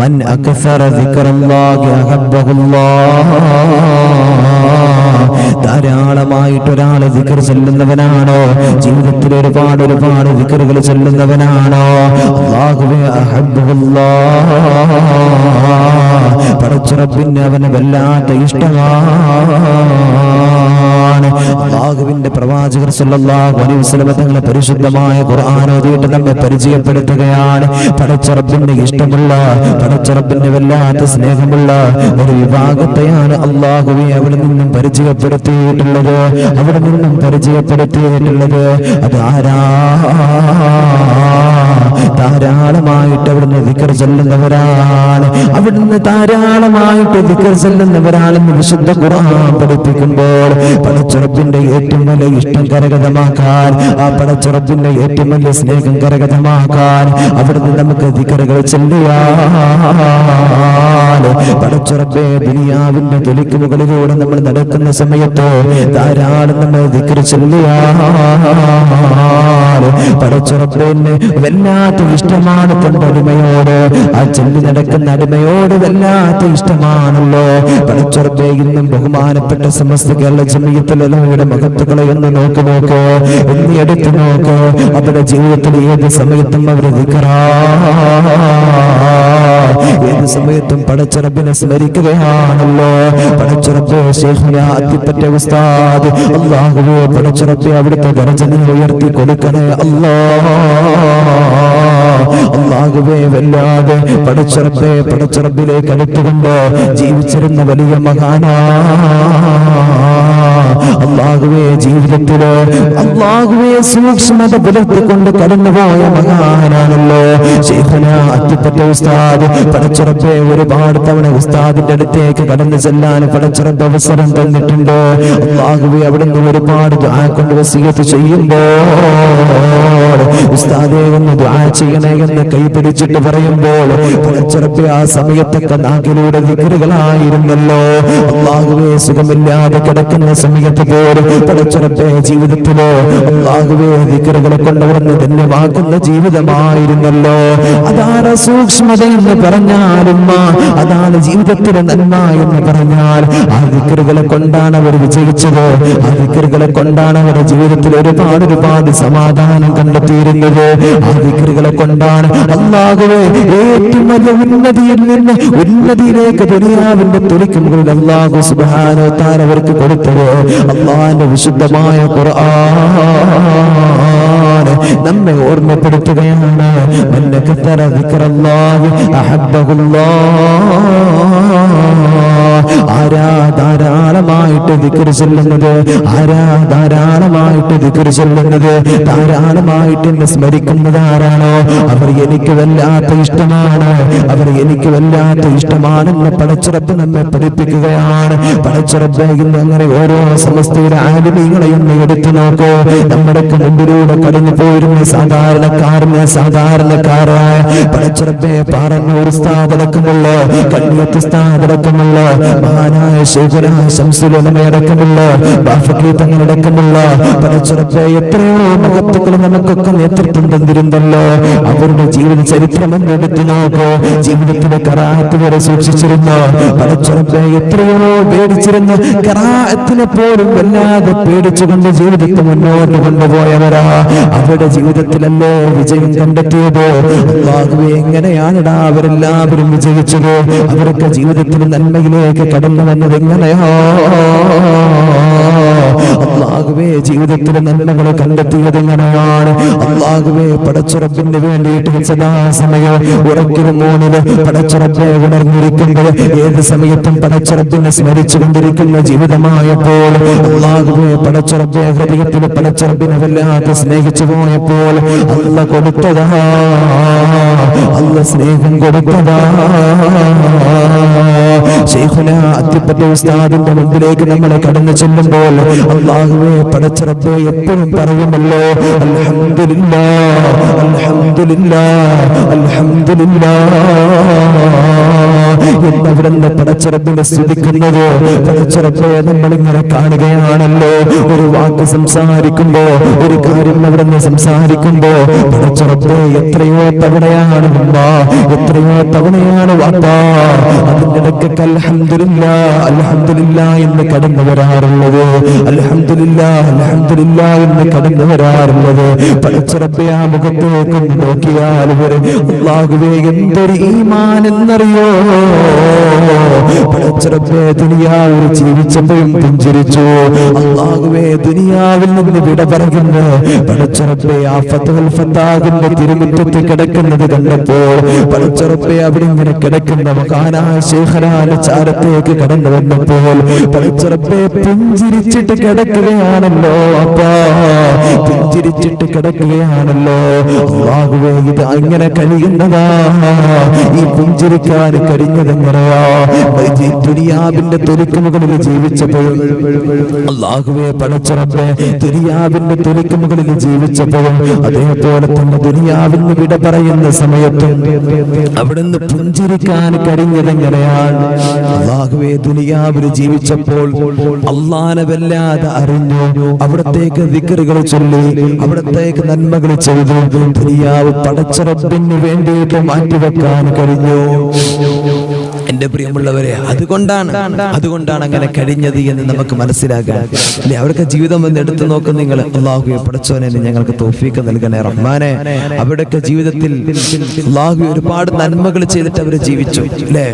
മൻ അക്സറ أحبه الله. ധാരാളമായിട്ട് ഒരാൾ ദിക്കർ ചെല്ലുന്നവനാണോ? ജീവിതത്തിൽ ഒരുപാട് ഒരുപാട് ദിക്കറുകൾ ചെല്ലുന്നവനാണോ? പടച്ചുറപ്പിന് അവന് വല്ലാത്ത ഇഷ്ടമാണ്. അള്ളാഹുവിന്റെ പ്രവാചകർ സല്ലല്ലാഹു അലൈഹി വസല്ലം തങ്ങളെ പരിശുദ്ധമായ ഖുർആൻ ഓതിയിട്ട് നമ്മെ പരിചയപ്പെടുത്തുകയാണ്. പടച്ചുറപ്പിന്റെ ഇഷ്ടമുള്ള പടച്ചുറപ്പിന്റെ വല്ലാത്ത സ്നേഹമുള്ള ഒരു വിഭാഗത്തെയാണ് അള്ളാഹുവെ അവിടെ നിന്നും പരിചയപ്പെടുത്തിയിട്ടുള്ളത്. അവിടെ നിന്നും പരിചയപ്പെടുത്തിയിട്ടുള്ളത് അത് ആരാ? ധാരാളമായിട്ട് അവിടുന്ന് വിക്കർ ചെല്ലുന്നവരാണ്. അവിടുന്ന് ധാരാളമായിട്ട് വിക്കർ ചെല്ലുന്നവരാണെന്ന് വിശുദ്ധ ഖുർആൻ പഠിപ്പിക്കുമ്പോൾ പടച്ചുറപ്പിന്റെ ഏറ്റവും വലിയ ഇഷ്ടം കരഗതമാക്കാൻ ആ പടച്ചുറപ്പിന്റെ ഏറ്റവും വലിയ സ്നേഹം കരഗതമാക്കാൻ അവിടുന്ന് നമുക്ക് വിക്കറുകൾ ചെല്ലുവാൻ പടച്ചുറപ്പെ ദുനിയാവിന്റെ തൊലിക്ക് മുകളിലൂടെ നമ്മൾ നടക്കുന്ന സമയത്ത് ധാരാളം നമ്മൾ വല്ലാത്ത ഇഷ്ടമാണ് തന്റെ അടിമയോട്. ആ ചെല്ലി നടക്കുന്ന അടിമയോട് വല്ലാത്ത ഇഷ്ടമാണല്ലോ. പടച്ചുറപ്പേ ഇന്നും ബഹുമാനപ്പെട്ട സമസ്ത കേരള ജമീയത്തിലയുടെ മഹത്തുക്കളെ ഒന്ന് നോക്ക് നോക്ക് ഒന്ന് എടുത്തു നോക്ക്. അവരുടെ ജീവിതത്തിൽ ഏത് സമയത്തും അവർ ഏത് സമയത്തും പടച്ചുറപ്പിനെ സ്മരിക്കുകയാണല്ലോ. പടച്ചുറപ്പ് ശേഖര അത്തിപ്പറ്റ ഉസ്താദ്. അള്ളാഹുവേ പടച്ചുറപ്പെ അവിടുത്തെ ദർജനെ ഉയർത്തി കൊടുക്കണേ അല്ലോ. അള്ളാഹുവേ വല്ലാതെ പടച്ചുറപ്പെ പടച്ചുറപ്പിലേക്ക് അടുത്തുകൊണ്ട് ജീവിച്ചിരുന്ന വലിയ അള്ളാഹുവേ ജീവിതത്തിൽ അള്ളാഹുവേ സൂക്ഷ്മത പുലർത്തിക്കൊണ്ട് കടന്നുപോയ മഹാനാണല്ലോ. ശേഖന അത്തിപ്പറ്റ ഉസ്താദ് പടച്ചുറപ്പെ ഒരുപാട് തവണ ഉസ്താദിന്റെ അടുത്തേക്ക് കടന്നു ചെല്ലാൻ പടച്ചുറപ്പ് അവസരം തന്നിട്ടുണ്ട്. അള്ളാഹുവെ അവിടുന്ന് ഒരുപാട് ദുആ കൊണ്ട് ചെയ്യുമ്പോൾ ഉസ്താദെ ഒന്ന് ദുആ ചെയ്യണേ എന്ന് കൈ പിടിച്ചിട്ട് പറയുമ്പോൾ പടച്ചുറപ്പെ ആ സമയത്തൊക്കെ നാക്കിലൂടെ വിക്കറുകളായിരുന്നല്ലോ അള്ളാഹുവെ സുഖമില്ലാതെ കിടക്കുന്ന സമയത്ത് പോലും പടച്ചുറപ്പെ ജീവിതത്തിലോ അള്ളാഹുവെ വിക്കറുകളെ കൊണ്ടവിടുന്ന് ധന്യമാക്കുന്ന ജീവിതമായിരുന്നല്ലോ. അതാണ് സൂക്ഷ്മത എന്ന് പറഞ്ഞാലും അതാണ് ജീവിതത്തിലെ നന്മ എന്ന് പറഞ്ഞാൽ ആ വിക്കറുകളെ കൊണ്ടാണ് അവർ വിജയിച്ചത്. ആ വിക്കറുകളെ കൊണ്ടാണ് അവരുടെ ജീവിതത്തിൽ ഒരുപാട് ഒരുപാട് സമാധാനം കണ്ടെത്തിയിരുന്നത്. ആ വിക്കറുകളെ കൊണ്ടാണ് അള്ളാഹുവെ ഏറ്റവും വലിയ ഉന്നതിയിൽ നിന്ന് ഉന്നതിയിലേക്ക് ദുനിയാവിന്റെ തൊലിക്ക് അല്ലാഹു സുബാനോ താൻ അവർക്ക് കൊടുത്തത്. അള്ളാഹിന്റെ വിശുദ്ധമായ ഖുർആൻ നമ്മെ ഓർമ്മപ്പെടുത്തുകയാണ്. ആരാധാരാ ധാരാളമായിട്ട് ദിക്റ് ചെല്ലുന്നത്. ആരാ ധാരാളമായിട്ട് ദിക്റ് ചെല്ലുന്നത്? ധാരാളമായിട്ട് എന്നെ സ്മരിക്കുന്നത് ആരാണോ? അവർ എനിക്ക് വല്ലാത്ത ഇഷ്ടമാണ്. അവർ എനിക്ക് വല്ലാത്ത ഇഷ്ടമാണെന്ന് പടച്ചുറപ്പ് നമ്മെ പഠിപ്പിക്കുകയാണ്. പടച്ചുറപ്പ് അങ്ങനെ ഓരോ സമസ്തയുടെ ആലിമീങ്ങളെയും എടുത്തു നോക്കൂ. നമ്മുടെ മുമ്പിലൂടെ കടന്നു പോയിരുന്ന സാധാരണക്കാരന് സാധാരണക്കാരായ പടച്ചുറപ്പെ പാറന്നൂർ സ്ഥാപനക്കുമുള്ള കണ്ണിയത്ത് സ്ഥാപനക്കുമുള്ള മഹാനായ ശേഖര ബാഫക്കി തങ്ങളടക്കമുള്ള പടച്ചുറപ്പെ എത്രയോ മഹത്തുക്കൾ നമുക്കൊക്കെ നേതൃത്വം തന്നിരുന്നല്ലോ. അവരുടെ ജീവിത ചരിത്രം എടുത്തു നോക്കൂ. ജീവിതത്തിലെ കറാഹത്ത് വരെ സൂക്ഷിച്ചിരുന്ന. പടച്ചുറപ്പെ എത്രയോ പേടിച്ചിരുന്ന. കറാഹത്തിനെ പോലും വല്ലാതെ പേടിച്ചുകൊണ്ട് ജീവിതത്തെ മുന്നോട്ട് കൊണ്ടുപോയവരാ. അവരുടെ ജീവിതത്തിലല്ലേ വിജയം കണ്ടെത്തിയത്? എങ്ങനെയാണിടാ അവരെല്ലാവരും വിജയിച്ചത്? അവരൊക്കെ ജീവിതത്തിൽ നന്മയിലേക്ക് കടന്നു വന്നത് എങ്ങനെയാ? അള്ളാഹുവേ ജീവിതത്തിൽ നന്മകൾ കണ്ടെത്തിയത് എങ്ങനെയാണ് അള്ളാഹുവേ പടച്ചുറപ്പിന് വേണ്ടിയിട്ട് സദാസമയം ഉറക്കിലും മൂന്നിൽ പടച്ചുറപ്പെ ഉണർന്നിരിക്കുമ്പോൾ ഏത് സമയത്തും പടച്ചുറപ്പിനെ സ്മരിച്ചു കൊണ്ടിരിക്കുന്ന ജീവിതമായപ്പോൾ അള്ളാഹുവേ പടച്ചുറപ്പെ ഹൃദയത്തിൽ പടച്ചുറപ്പിനെ വല്ലാതെ സ്നേഹിച്ചു പോയപ്പോൾ അല്ല കൊടുത്തതാ. അല്ല സ്നേഹം കൊടുത്തതാ. ശൈഖുന അത്തിപ്പറ്റ ഉസ്താദിന്റെ മുമ്പിലേക്ക് നമ്മൾ കടന്നു ചെല്ലുമ്പോൾ അള്ളാഹുവെ പടച്ചിറപ്പ് എപ്പോഴും പറയുമല്ലോ അൽഹംദുലില്ലാ അൽഹംദുലില്ലാ അൽഹംദുലില്ലാ. എന്നവിടുന്ന് പടച്ചിറപ്പിനെ സ്തുതിക്കുന്നത്. പടച്ചിറപ്പെ നമ്മളിങ്ങനെ കാണുകയാണല്ലോ. ഒരു വാക്ക് സംസാരിക്കുമ്പോ ഒരു കാര്യം അവിടുന്ന് സംസാരിക്കുമ്പോ പടച്ചിറപ്പ് എത്രയോ തവണയാണ് ഉമ്മ എത്രയോ തവണയാണ് വാപ്പ. അതിന്റെ ഇടയ്ക്കൊക്കെ അൽഹംദുലില്ല അൽഹംദുലില്ല എന്ന് കടന്നു വരാറുള്ളത്. അൽഹംദുലില്ല അൽഹംദുലില്ല എന്ന് കടന്നു വരാറുള്ളത്. പടച്ചിറപ്പെ ആ മുഖത്തേക്ക് നോക്കിയാൽ എന്തൊരു ഈമാൻ എന്നറിയോ പടച്ചിറപ്പെ ദുനിയാവിൽ തിരുമുറ്റത്ത് കണ്ടപ്പോൾ കിടക്കുകയാണല്ലോ അപ്പാ. കിടക്കുകയാണല്ലോ. അങ്ങനെ കഴിയുന്നതാ. ഈ പുഞ്ചിരിക്കാൻ കഴിഞ്ഞതെങ്ങനെയാ ഈ ദുനിയാവിന്റെ തൊലിക്ക് മുകളിൽ ജീവിച്ചപ്പോഴും അള്ളാഹുവെ പടച്ചിറപ്പെ ദുനിയാവിന്റെ തൊലിക്ക് മുകളിൽ ജീവിച്ചപ്പോഴും അതേപോലെ തന്നെ ദുനിയാവിന് വിട പറയുന്ന സമയത്തും അവിടുന്ന് പുഞ്ചിരിക്കാൻ കഴിഞ്ഞതെങ്ങനെയാണ്? അള്ളാഹുവെ ദുനിയാവിൽ ജീവിച്ചപ്പോൾ അള്ളാനവല്ലാതെ അറിഞ്ഞു. അവിടത്തേക്ക് ദിക്കറുകൾ ചൊല്ലി അവിടത്തേക്ക് നന്മകൾ ചെയ്തു. ദുനിയാവ് പടച്ചിറപ്പിന് വേണ്ടിയിട്ട് മാറ്റിവെക്കാൻ കഴിഞ്ഞു. എന്റെ പ്രിയമുള്ളവരെ അതുകൊണ്ടാണ് അതുകൊണ്ടാണ് അങ്ങനെ കഴിഞ്ഞത് എന്ന് നമുക്ക് മനസ്സിലാക്കാം അല്ലെ അവർക്ക് ജീവിതം വന്ന് എടുത്തു നോക്കും നിങ്ങൾ അള്ളാഹുയെ പഠിച്ചോനെ ഞങ്ങൾക്ക് തോഫീക്ക് നൽകണേ റഹ്മാനെ. അവരുടെയൊക്കെ ജീവിതത്തിൽ അള്ളാഹു ഒരുപാട് നന്മകൾ ചെയ്തിട്ട് അവർ ജീവിച്ചു. അല്ലേ